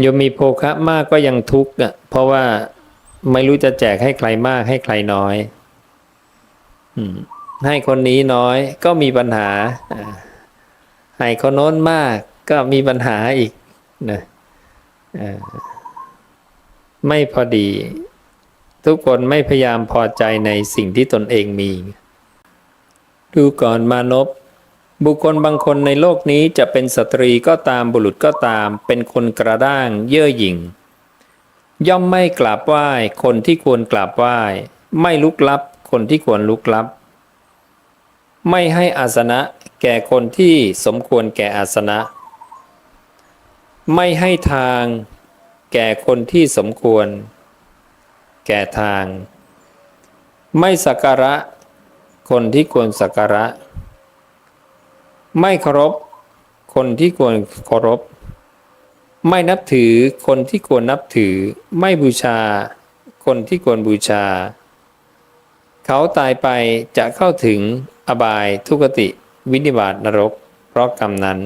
โยมมีโภคะมากก็ยังทุกข์อะเพราะว่าไม่รู้จะแจกให้ใครมากให้ใครน้อยให้คนนี้น้อยก็มีปัญหาให้คนโน้นมากก็มีปัญหาอีกนะไม่พอดี ทุกคนไม่พยายามพอใจในสิ่งที่ตนเองมี ดูก่อนมานพ บุคคลบางคนในโลกนี้จะเป็นสตรีก็ตามบุรุษก็ตาม เป็นคนกระด้างเย่อหยิ่ง ย่อมไม่กราบไหว้คนที่ควรกราบไหว้ ไม่ลุกลับคนที่ควรลุกลับ ไม่ให้อาสนะแก่คนที่สมควรแก่อาสนะ ไม่ให้ทางแก่คนที่สมควร แก่ทาง ไม่สักการะ คนที่ควรสักการะ ไม่เคารพคนที่ควรเคารพ ไม่นับถือคนที่ควรนับถือ ไม่บูชา คนที่ควรบูชา เขาตายไปจะเข้าถึงอบายทุกติวินิบาตนรก เพราะกรรมนั้น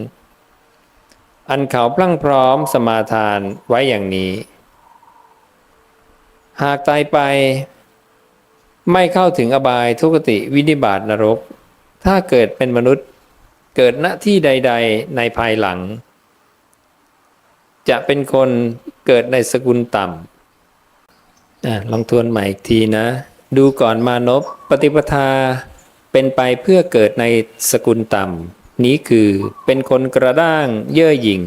อันเขาพลั่งพร้อมสมาทานไว้อย่างนี้ หากตายไป ไม่เข้าถึงอบายทุกติวินิบาตนรก ถ้าเกิดเป็นมนุษย์ เกิดณที่ใด ๆ ในภายหลัง จะเป็นคนเกิดในสกุลต่ำอะลองทวนใหม่อีกทีนะ ดูก่อนมานพปฏิปทาเป็นไปเพื่อเกิดในสกุลต่ำนี้คือเป็นคนกระด้างเย่อหยิ่ง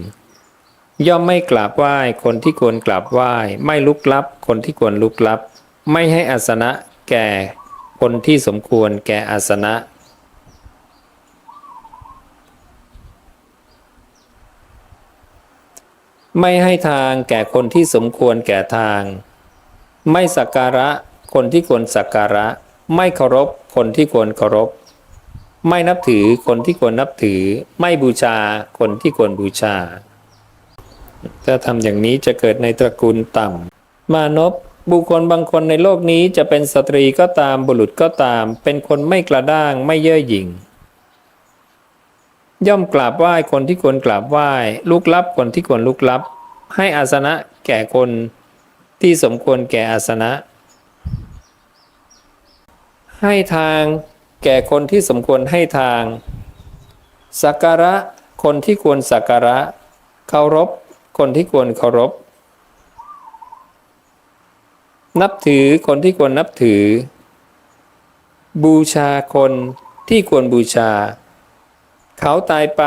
ย่อมไม่กราบไหว้คนที่ควรกราบไหว้ ไม่ลุกลับ คนที่ควรลุกลับ ไม่ให้อาสนะแก่คนที่สมควรแก่อาสนะ ไม่ให้ทางแก่คนที่สมควรแก่ทาง ไม่สักการะคนที่ควรสักการะ ไม่เคารพคนที่ควรเคารพ ไม่นับถือคนที่ควรนับถือ ไม่บูชาคนที่ควรบูชา ถ้าทำอย่างนี้จะเกิดในตระกูลต่ำมานพบุคคลบางคนในโลกนี้จะเป็นสตรีก็ตามบุรุษก็ตาม เป็นคนไม่กระด้างไม่เย่อหยิ่ง ย่อมกราบไหว้คนที่ควรกราบไหว้ลุกลับคนที่ควรลุกลับ ให้อาสนะแก่คนที่สมควรแก่อาสนะ ให้ทางแก่คนที่สมควรให้ทาง สักการะคนที่ควรสักการะ เคารพ คนที่ควรเคารพ นับถือคนที่ควรนับถือ บูชาคนที่ควรบูชา เขาตายไป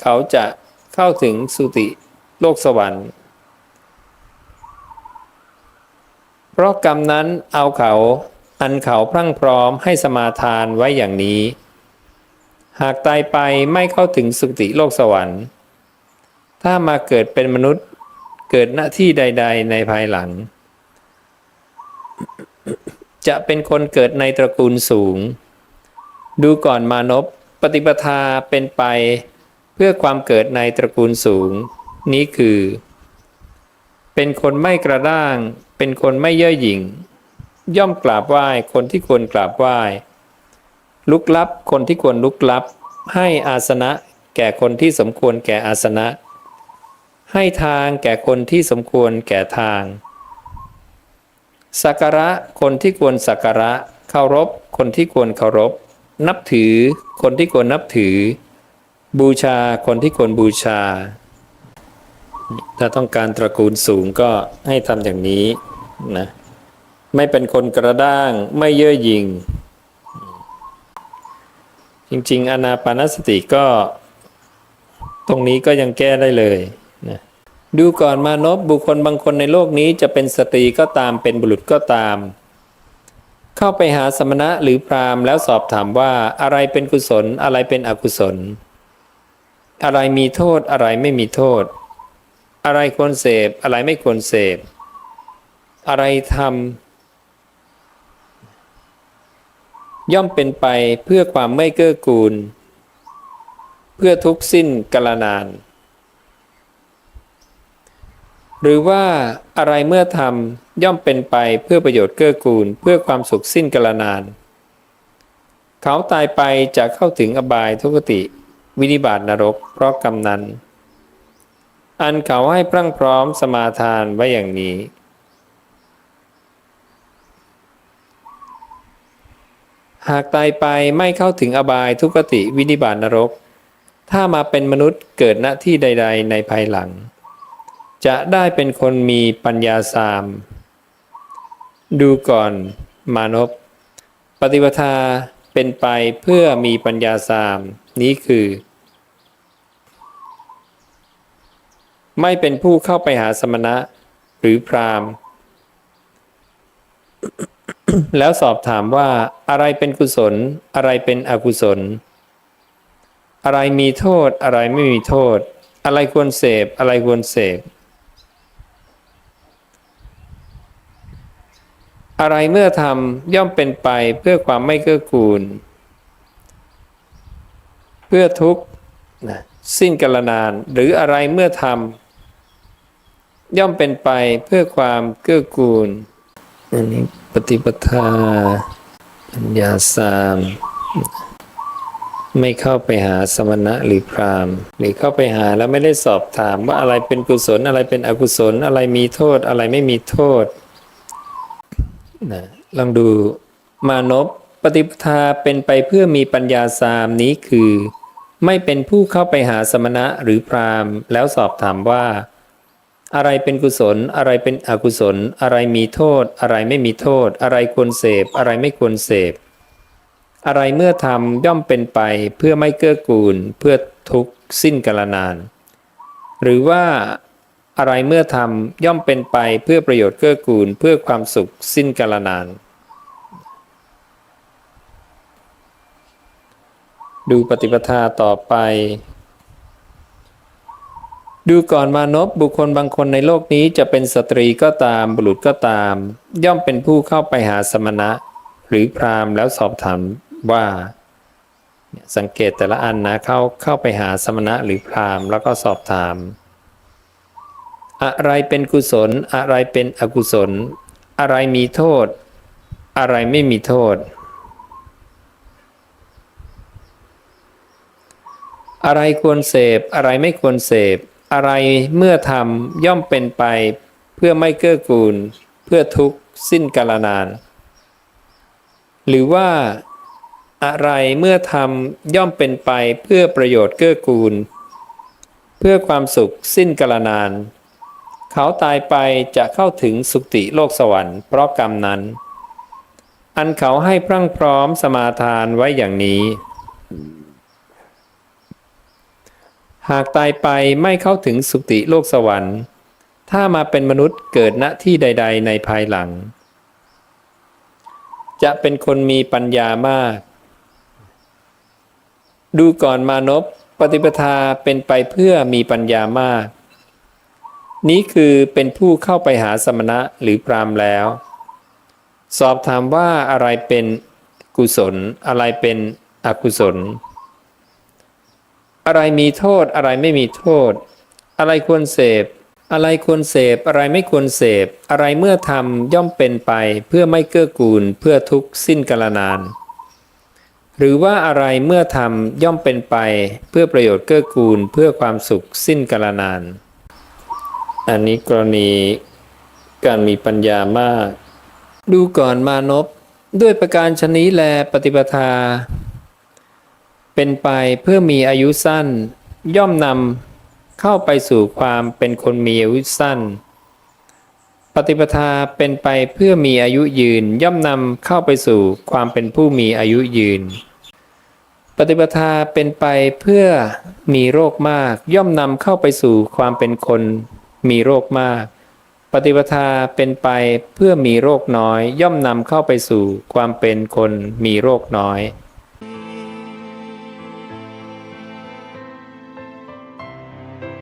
เขาจะเข้าถึงสุติโลกสวรรค์ เพราะกรรมนั้นเอาเขาอันเขาพรั่งพร้อมให้สมาทานไว้อย่างนี้ หากตายไปไม่เข้าถึงสุติโลกสวรรค์ ถ้ามาเกิดเป็นมนุษย์เกิดหน้าที่ใด ๆ ในภายหลัง จะเป็นคนเกิดในตระกูลสูง ดูก่อนมานพ ปฏิปทาเป็นไปเพื่อความเกิดในตระกูลสูง นี้คือ เป็นคนไม่กระด้าง เป็นคนไม่เย่อหยิ่ง ย่อมกราบไหว้คนที่ควรกราบไหว้ ลุกลับคนที่ควรลุกลับ ให้อาสนะแก่คนที่สมควรแก่อาสนะ ให้ทางแก่คนที่สมควรแก่ทาง สักการะคนที่ควรสักการะเคารพคนที่ควรเคารพ นับถือคนที่ควรนับถือ บูชาคนที่ควรบูชา ถ้าต้องการตระกูลสูงก็ให้ทำอย่างนี้นะไม่เป็นคนกระด้างไม่เย่อหยิ่งจริงๆอนาปานสติก็ ตรงนี้ก็ยังแก้ได้เลยนะดูก่อนมานพบุคคลบางคนในโลกนี้จะเป็นสตรีก็ตามเป็นบุรุษก็ตาม เข้าไปหาสมณะหรือพราหมณ์แล้วสอบถามว่าอะไรเป็นกุศลอะไรเป็นอกุศล อะไรมีโทษอะไรไม่มีโทษ อะไรควรเสพอะไรไม่ควรเสพ อะไรทำย่อมเป็นไปเพื่อความไม่เกื้อกูล เพื่อทุกสิ้นกาลนาน หรือว่าอะไรเมื่อทำย่อมเป็นไปเพื่อประโยชน์เกื้อกูล เพื่อความสุขสิ้นกาลนาน เขาตายไปจะเข้าถึงอบายทุกติ วินิบาตนรกเพราะกรรมนั้น อันเขาให้พรั่งพร้อมสมาทานไว้อย่างนี้ หากตายไปไม่เข้าถึงอบายทุกติวินิบาตนรก ถ้ามาเป็นมนุษย์เกิดณที่ใด ๆ ในภายหลัง จะได้เป็นคนมีปัญญาสาม ดูก่อนมานพปฏิปทาเป็นไปเพื่อมีปัญญาสาม นี้คือ ไม่เป็นผู้เข้าไปหาสมณะหรือพราหมณ์ แล้วสอบถามว่าอะไรเป็นกุศล อะไรเป็นอกุศล อะไรมีโทษอะไรไม่มีโทษ อะไรควรเสพอะไรควรเสพ อะไรเมื่อทำย่อมเป็นไปเพื่อความไม่เกื้อกูล เพื่อทุกข์สิ้นกาลนาน หรืออะไรเมื่อทำย่อมเป็นไปเพื่อความเกื้อกูลอันนี้ปฏิปทาปัญญาสามไม่เข้าไปหาสมณะหรือพราหมณ์หรือเข้าไปหาแล้วไม่ได้สอบถามว่าอะไรเป็นกุศลอะไรเป็นอกุศลอะไรมีโทษอะไรไม่มีโทษ นะลองดูมานพปฏิปทาเป็นไปเพื่อมีปัญญาสามนี้คือ ไม่เป็นผู้เข้าไปหาสมณะหรือพราหมณ์ แล้วสอบถามว่า อะไรเป็นกุศล อะไรเป็นอกุศล อะไรมีโทษ อะไรไม่มีโทษ อะไรควรเสพ อะไรไม่ควรเสพ อะไรเมื่อทำย่อมเป็นไปเพื่อไม่เกื้อกูล เพื่อทุกข์สิ้นกาลนาน หรือว่า อะไรเมื่อทำย่อมเป็นไปเพื่อประโยชน์เกื้อกูลเพื่อความสุขสิ้นกาลนาน ดูปฏิปทาต่อไป ดูก่อนมานพบุคคลบางคนในโลกนี้จะเป็นสตรีก็ตามบุรุษก็ตาม ย่อมเป็นผู้เข้าไปหาสมณะ หรือพราหมณ์แล้วสอบถามว่าสังเกตแต่ละอันนะเข้าเข้าไปหาสมณะหรือพราหมณ์แล้วก็สอบถาม อะไรเป็นกุศล อะไรเป็นอกุศล อะไรมีโทษ อะไรไม่มีโทษ อะไรควรเสพ อะไรไม่ควรเสพ อะไรเมื่อทำย่อมเป็นไป เพื่อไม่เกื้อกูล เพื่อทุกข์สิ้นกาลนาน หรือว่าอะไรเมื่อทำย่อมเป็นไปเพื่อประโยชน์เกื้อกูล เพื่อความสุขสิ้นกาลนาน เขาตายไปจะเข้าถึงสุคติโลกสวรรค์เพราะกรรมนั้น อันเขาให้พรั่งพร้อมสมาทานไว้อย่างนี้ หากตายไปไม่เข้าถึงสุคติโลกสวรรค์ ถ้ามาเป็นมนุษย์เกิดณที่ใด ๆ ในภายหลัง จะเป็นคนมีปัญญามาก ดูก่อนมานพปฏิปทาเป็นไปเพื่อมีปัญญามาก นี้คือเป็นผู้เข้าไปหาสมณะหรือพรามแล้ว สอบถามว่าอะไรเป็นกุศล อะไรเป็นอกุศล อะไรมีโทษอะไรไม่มีโทษ อะไรควรเสพ อะไรควรเสพ อะไรไม่ควรเสพ อะไรเมื่อทำย่อมเป็นไปเพื่อไม่เกื้อกูลเพื่อทุกข์สิ้นกาลนาน หรือว่าอะไรเมื่อทำย่อมเป็นไปเพื่อประโยชน์เกื้อกูลเพื่อความสุขสิ้นกาลนาน อันนี้กรณีการมีปัญญามาก ดูก่อนมานพด้วยประการชนี้แลปฏิปทา เป็นไปเพื่อมีอายุสั้น ย่อมนำเข้าไปสู่ความเป็นคนมีอายุสั้น ปฏิปทาเป็นไปเพื่อมีอายุยืน ย่อมนำเข้าไปสู่ความเป็นผู้มีอายุยืน ปฏิปทาเป็นไปเพื่อมีโรคมาก ย่อมนำเข้าไปสู่ความเป็นคน มีโรคมาก ปฏิปทาเป็นไปเพื่อมีโรคน้อย ย่อมนำเข้าไปสู่ความเป็นคนมีโรคน้อย